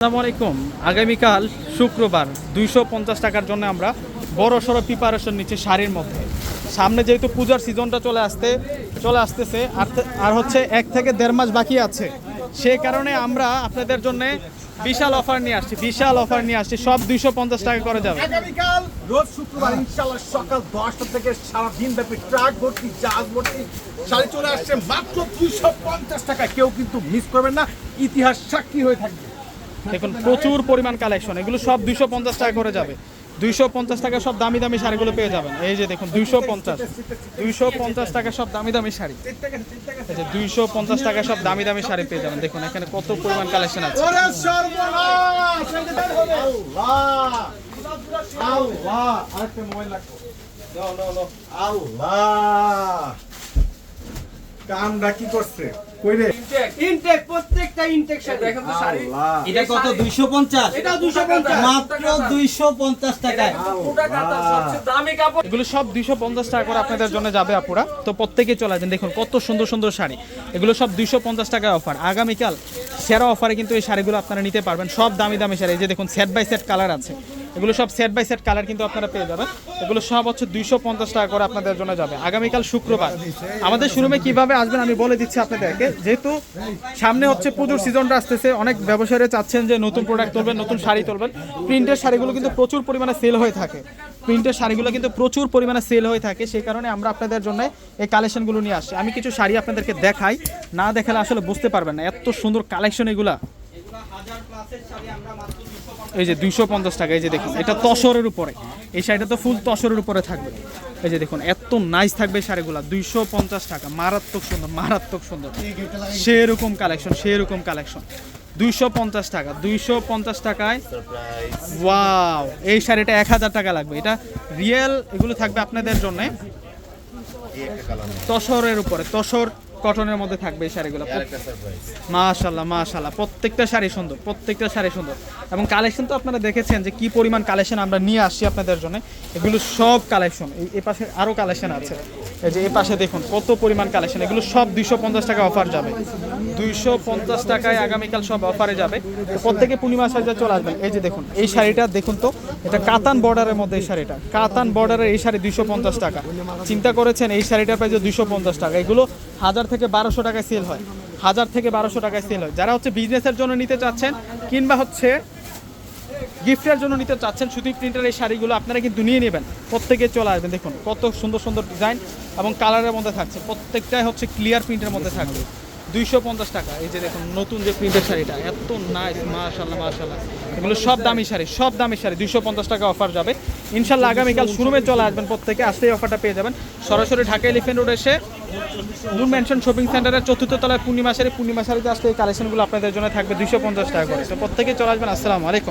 আসসালামু আলাইকুম। আগামীকাল শুক্রবার, দুইশো পঞ্চাশ টাকার জন্য আমরা বড় সড়ো প্রিপারেশন নিচ্ছি শাড়ির মধ্যে। সামনে যেহেতু পূজার সিজনটা চলে আসতে, চলে আসতেছে, আর আর হচ্ছে এক থেকে দেড় মাস বাকি আছে। সেই কারণে আমরা আপনাদের জন্য বিশাল অফার নিয়ে আসছি, বিশাল অফার নিয়ে আসছি, সব দুইশো পঞ্চাশ টাকা করে যাবে। সকাল দশটা থেকে শাড়ি চলে আসছে। মাত্র দুইশো পঞ্চাশ টাকা কেউ কিন্তু মিস করবেন না। ইতিহাস সাক্ষী হয়ে থাকবে। দেখুন, প্রচুর পরিমাণ কালেকশন এগুলো সব দুইশো পঞ্চাশ টাকা করে যাবে। দুইশো পঞ্চাশ টাকা সব দামি দামি শাড়িগুলো পেয়ে যাবেন। এই যে দেখুন, দুইশো পঞ্চাশ। দুইশো পঞ্চাশ টাকা সব দামি দামি শাড়ি। এই যে দুইশো পঞ্চাশ টাকা সব দামি দামি শাড়ি পেয়ে যাবেন। দেখুন, এখানে কত পরিমাণ কালেকশন আছে। কামটা কি করছে? ইনটেক প্রত্যেকটা ইনটেক দেখেন তো শাড়ি। এটা কত দুইশো পঞ্চাশ? এটা 250 মাত্র দুইশো পঞ্চাশ টাকায়। পুরো কাতা সবচেয়ে দামি কাপড়। এগুলো সব দুইশো পঞ্চাশ টাকা করে আপনাদের জন্য যাবে আপুরা। তো প্রত্যেকে চলে আসেন। দেখুন কত সুন্দর সুন্দর শাড়ি। এগুলো সব দুইশো পঞ্চাশ টাকা অফার। আগামীকাল সেরা অফারে কিন্তু এই শাড়িগুলো আপনারা নিতে পারবেন। সব দামি দামি শাড়ি। এই যে দেখুন সেট বাই সেট কালার আছে। এগুলো সব সেট বাই সেট কালার কিন্তু আপনারা পেয়ে যাবেন। এগুলো সব হচ্ছে দুইশো পঞ্চাশ টাকা করে আপনাদের জন্য যাবে। আগামীকাল শুক্রবার। আমাদের শোরুমে কীভাবে আসবেন আমি বলে দিচ্ছি আপনাদেরকে। যেহেতু সামনে হচ্ছে পুজোর সিজনটা আসতেছে, অনেক ব্যবসায়ীরা চাচ্ছেন যে নতুন প্রোডাক্ট তুলবেন, নতুন শাড়ি তুলবেন। প্রিন্টের শাড়িগুলো কিন্তু প্রচুর পরিমাণে সেল হয়ে থাকে। প্রিন্টের শাড়িগুলো কিন্তু প্রচুর পরিমাণে সেল হয়ে থাকে। সেই কারণে আমরা আপনাদের জন্য এই কালেকশনগুলো নিয়ে আসছি। আমি কিছু শাড়ি আপনাদেরকে দেখাই। না দেখালে আসলে বুঝতে পারবেন না। এত সুন্দর কালেকশন এগুলা। এই যে দুইশো পঞ্চাশ টাকা এই যে দেখুন এটা তসরের উপরে। এই শাড়িটা তো ফুল তসরের উপরে থাকবে। এই যে দেখুন এত নাইস থাকবে শাড়িগুলা দুইশো পঞ্চাশ টাকা মারাত্মক সুন্দর মারাত্মক সুন্দর। সেরকম কালেকশন সেরকম কালেকশন দুইশো পঞ্চাশ টাকা দুইশো পঞ্চাশ টাকায় ওয়াও এই শাড়িটা এক হাজার টাকা লাগবে। এটা রিয়েল এগুলো থাকবে আপনাদের জন্য। তসরের উপরে তসর কটনের মধ্যে থাকবে এই শাড়িগুলো। মাশাল্লাহ মাশাল্লাহ প্রত্যেকটা শাড়ি সুন্দর প্রত্যেকটা শাড়ি সুন্দর। এবং কালেকশন তো আপনারা দেখেছেন যে কি পরিমাণ কালেকশন আমরা নিয়ে আসছি আপনাদের জন্য। এগুলো সব কালেকশন এই পাশে আরও কালেকশন আছে। এই যে এই পাশে দেখুন কত পরিমাণ কালেকশন এগুলো সব দুইশো পঞ্চাশ টাকা অফার যাবে। দুইশো পঞ্চাশ টাকায় আগামীকাল সব অফারে যাবে। প্রত্যেকে পূর্ণিমা সাজা চলে আসবেন। এই যে দেখুন এই শাড়িটা দেখুন তো এটা কাতান বর্ডারের মধ্যে এই শাড়িটা। কাতান বর্ডারের এই শাড়ি দুইশো পঞ্চাশ টাকা। চিন্তা করেছেন এই শাড়িটার প্রাইস দুইশো পঞ্চাশ টাকা। এগুলো হাজার থেকে বারোশো টাকায় সেল হয়। হাজার থেকে বারোশো টাকায় সেল হয়। যারা হচ্ছে বিজনেসের জন্য নিতে চাচ্ছেন কিংবা হচ্ছে গিফটের জন্য নিতে চাচ্ছেন সুতি প্রিন্টের এই শাড়িগুলো আপনারা কিন্তু নিয়ে নেবেন। প্রত্যেকে চলে আসবেন। দেখুন, কত সুন্দর সুন্দর ডিজাইন এবং কালারের মধ্যে থাকছে। প্রত্যেকটাই হচ্ছে ক্লিয়ার প্রিন্টের মধ্যে থাকবে দুইশো পঞ্চাশ টাকা। এই যে দেখুন, নতুন যে প্রিন্টের শাড়িটা, এত নাইস মাশাল্লাহ মাশাল্লাহ এগুলো সব দামি শাড়ি, সব দামি শাড়ি, দুইশো পঞ্চাশ টাকা অফার যাবে। ইনশাল্লাহ আগামীকাল শোরুমে চলে আসবেন প্রত্যেকে আসতেই অফারটা পেয়ে যাবেন। সরাসরি ঢাকা এলিফেন্ট রোড এসে নূর ম্যানশন শপিং সেন্টারের চতুর্থ তলায় পূর্ণিমা শাড়ি, পূর্ণিমা শাড়িতে আসলে এই কালেকশনগুলো আপনাদের জন্য থাকবে দুইশো পঞ্চাশ টাকা করে। তো প্রত্যেকে চলে আসবেন, আসসালামু আলাইকুম।